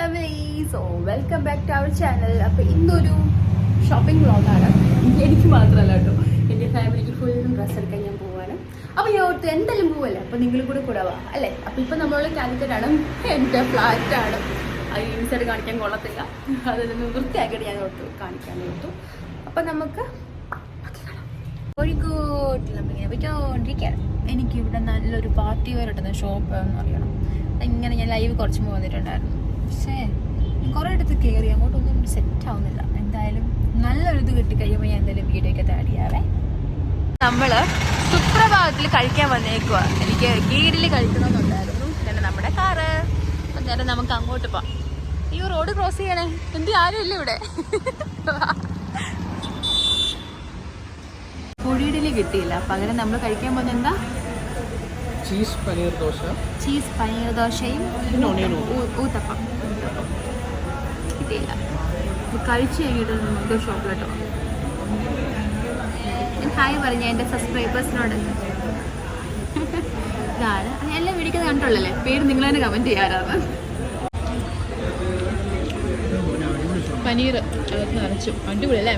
Family so welcome back to our channel അപ്പോൾ ഇന്നൊരു shopping വ്ളോഗാണ് എനിക്ക് മാത്രമല്ല കേട്ടോ. എന്റെ ഫാമിലിക്ക് ഫുൾ ഡ്രസ്സ് എടുക്കാൻ ഞാൻ പോവാണ്. അപ്പോൾ ഞാൻ ഓർത്ത് എന്തായാലും പോവല്ലേ? അപ്പോൾ നിങ്ങളും കൂടെ കൂടെ വാ അല്ലേ? അപ്പോൾ ഇപ്പോൾ നമ്മൾ കാലിക്കറ്റാണ് എന്റെ ഫ്ലാറ്റാണ് അത് ഇൻസൈഡ് കാണിക്കാൻ കൊള്ളത്തില്ല. അതൊന്ന് വൃത്തിയാക്കിയിട്ട് ഞാൻ ഓർത്തു കാണിക്കാൻ ഓർത്തു. അപ്പോൾ നമുക്ക് കോഴിക്കോട്ടിൽ നമ്മളിങ്ങനെ പോയിക്കൊണ്ടിരിക്കുകയാണ്. എനിക്ക് ഇവിടെ നല്ലൊരു പാർട്ടി വെയർ ഷോപ്പ് എന്ന് അറിയണം. ഇങ്ങനെ ഞാൻ ലൈവ് കുറച്ച് പോന്നിട്ടുണ്ടായിരുന്നു വന്നിട്ടുണ്ടായിരുന്നു. പക്ഷേ കുറേ അടുത്ത് കയറി അങ്ങോട്ടൊന്നും സെറ്റ് ആവുന്നില്ല. എന്തായാലും നല്ലൊരു ഇത് കിട്ടിക്കഴിയുമ്പോൾ ഞാൻ എന്തായാലും വീഡിയോ ഒക്കെ ആഡ് ചെയ്യാവേ നമ്മൾ സുപ്രഭാതത്തിൽ കഴിക്കാൻ വന്നേക്കുക എനിക്ക് കീഴിൽ കഴിക്കണമെന്നുണ്ടായിരുന്നു. പിന്നെ നമ്മുടെ കാറ്. അന്നേരം നമുക്ക് അങ്ങോട്ട് പോവാം. ഈ റോഡ് ക്രോസ് ചെയ്യണേ. എന്ത് ആരും ഇല്ല ഇവിടെ. കുഴിയിടലി കിട്ടിയില്ല. പകരം നമ്മൾ കഴിക്കാൻ പോകുന്നത് എന്താ? ചീസ് പനീർ ദോശ. ചീസ് പനീർ ദോശയും ഊത്തപ്പം. കിട്ടിയില്ല കഴിച്ച് കഴിഞ്ഞിട്ട് നമുക്ക് ഷോപ്പിലോട്ട് ഞാൻ ഹായ് പറഞ്ഞ എന്റെ സബ്സ്ക്രൈബേഴ്സിനോട്. ഇതാണ്. എല്ലാം വീടിക്കുന്നത് കണ്ടുള്ളല്ലേ പേര് നിങ്ങൾ തന്നെ കമന്റ് ചെയ്യാറാണ് പനീർ അതൊക്കെ നിറച്ചു അടിപൊളി അല്ലേ?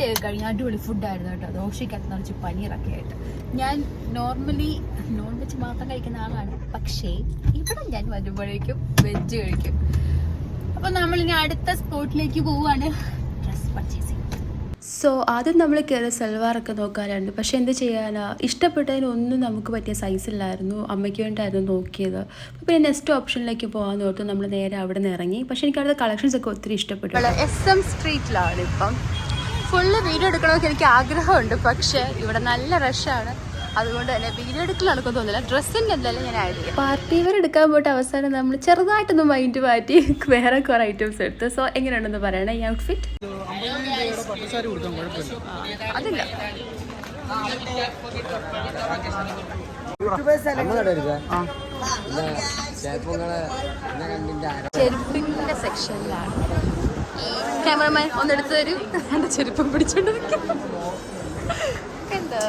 ഡേ ഒക്കെ കഴിഞ്ഞ് അടിപൊളി ഫുഡായിരുന്നു കേട്ടോ. ദോശയ്ക്കകത്ത് നിറച്ച് പനീറൊക്കെ ആയിട്ട്. ഞാൻ നോർമലി നോൺ വെജ് മാത്രം കഴിക്കുന്ന ആളാണ്. പക്ഷേ ഇവിടെ ഞാൻ വരുമ്പോഴേക്കും വെജ് കഴിക്കും. അപ്പോൾ ഇനി അടുത്ത സ്പോട്ടിലേക്ക് പോവുകയാണ് ഡ്രസ് പർച്ചേസിങ് സോ ആദ്യം നമ്മൾ കയറി സൽവാറൊക്കെ നോക്കാറുണ്ട് പക്ഷെ എന്ത് ചെയ്യാനാ? ഇഷ്ടപ്പെട്ടതിനൊന്നും നമുക്ക് പറ്റിയ സൈസ് ഇല്ലായിരുന്നു. അമ്മയ്ക്ക് വേണ്ടിയായിരുന്നു നോക്കിയത്. അപ്പോൾ പിന്നെ നെക്സ്റ്റ് ഓപ്ഷനിലേക്ക് പോകാൻ ഓർത്ത് നമ്മൾ നേരെ അവിടെ നിന്ന് ഇറങ്ങി. പക്ഷെ എനിക്ക് അവിടുത്തെ കളക്ഷൻസ് ഒക്കെ ഒത്തിരി ഇഷ്ടപ്പെട്ടു. എസ് എം സ്ട്രീറ്റിലാണ് ഇപ്പം. ഫുള്ള് വീഡിയോ എടുക്കണമെന്ന് എനിക്ക് ആഗ്രഹമുണ്ട്. പക്ഷേ ഇവിടെ നല്ല റഷാണ് അതുകൊണ്ട് തന്നെ വീഡിയോ എടുക്കലാണെന്ന് തോന്നില്ല തോന്നുന്നില്ല. ഡ്രസ്സിന്റെ എന്തായാലും ഞാൻ ആഡ് പാർട്ടി വരെ എടുക്കാൻ പോയിട്ട് അവസാനം നമ്മൾ ചെറുതായിട്ടൊന്ന് മൈൻഡ് മാറ്റി വേറെ കുറേ ഐറ്റംസ് എടുത്ത്. സോ എങ്ങനെയുണ്ടെന്ന് പറയണേ? ഈ ഔട്ട്ഫിറ്റ് അതില്ല. ചെരുപ്പിന്റെ സെക്ഷനിലാണ് ക്യാമറമാൻ ഒന്നെടുത്ത് തരും എന്റെ ചെരുപ്പം പിടിച്ചോണ്ട് എന്താ?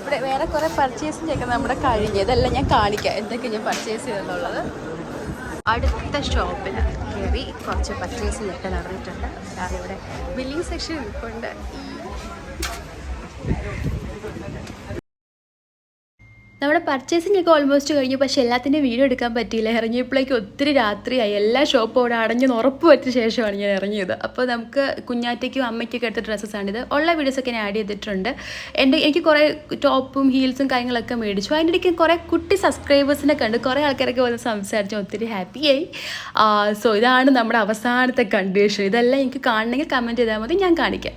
ഇവിടെ വേറെ കുറെ പർച്ചേസ് ഒക്കെ നമ്മുടെ കഴിഞ്ഞു ഇതെല്ലാം ഞാൻ കാണിക്കാം. എന്തൊക്കെ ഞാൻ പർച്ചേസ് ചെയ്തെന്നുള്ളത് അടുത്ത ഷോപ്പിൽ കയറി കുറച്ച് പർച്ചേസ് നടന്നിട്ടുണ്ട്. അതാണ് ഇവിടെ ബില്ലിംഗ് സെക്ഷൻ ഇരിപ്പുണ്ട്. നമ്മുടെ പർച്ചേസിംഗ് ഒക്കെ ഓൾമോസ്റ്റ് കഴിഞ്ഞു. പക്ഷേ എല്ലാത്തിന്റെയും വീഡിയോ എടുക്കാൻ പറ്റിയില്ല. ഇറങ്ങിയപ്പോഴേക്കും ഒത്തിരി രാത്രിയായി. എല്ലാ ഷോപ്പും അവിടെ അടഞ്ഞെന്ന് ഉറപ്പ് പറ്റിയ ശേഷമാണ് ഞാൻ ഇറങ്ങിയത്. അപ്പോൾ നമുക്ക് കുഞ്ഞാറ്റയ്ക്കും അമ്മയ്ക്കൊക്കെ എടുത്ത ഡ്രസ്സസ്സാണിത് ഉള്ള വീഡിയോസൊക്കെ ഞാൻ ആഡ് ചെയ്തിട്ടുണ്ട്. എന്റെ എനിക്ക് കുറേ ടോപ്പും ഹീൽസും കാര്യങ്ങളൊക്കെ മേടിച്ചു. അതിന്റെ ഇടയ്ക്ക് കുറേ കുട്ടി സബ്സ്ക്രൈബേഴ്സിനെ കണ്ട് കുറേ ആൾക്കാരൊക്കെ വന്ന് സംസാരിച്ചു ഒത്തിരി ഹാപ്പിയായി സോ ഇതാണ് നമ്മുടെ അവസാനത്തെ കണ്ടീഷൻ ഇതെല്ലാം എനിക്ക് കാണണമെങ്കിൽ കമന്റ് ചെയ്താൽ മതി. ഞാൻ കാണിക്കാം.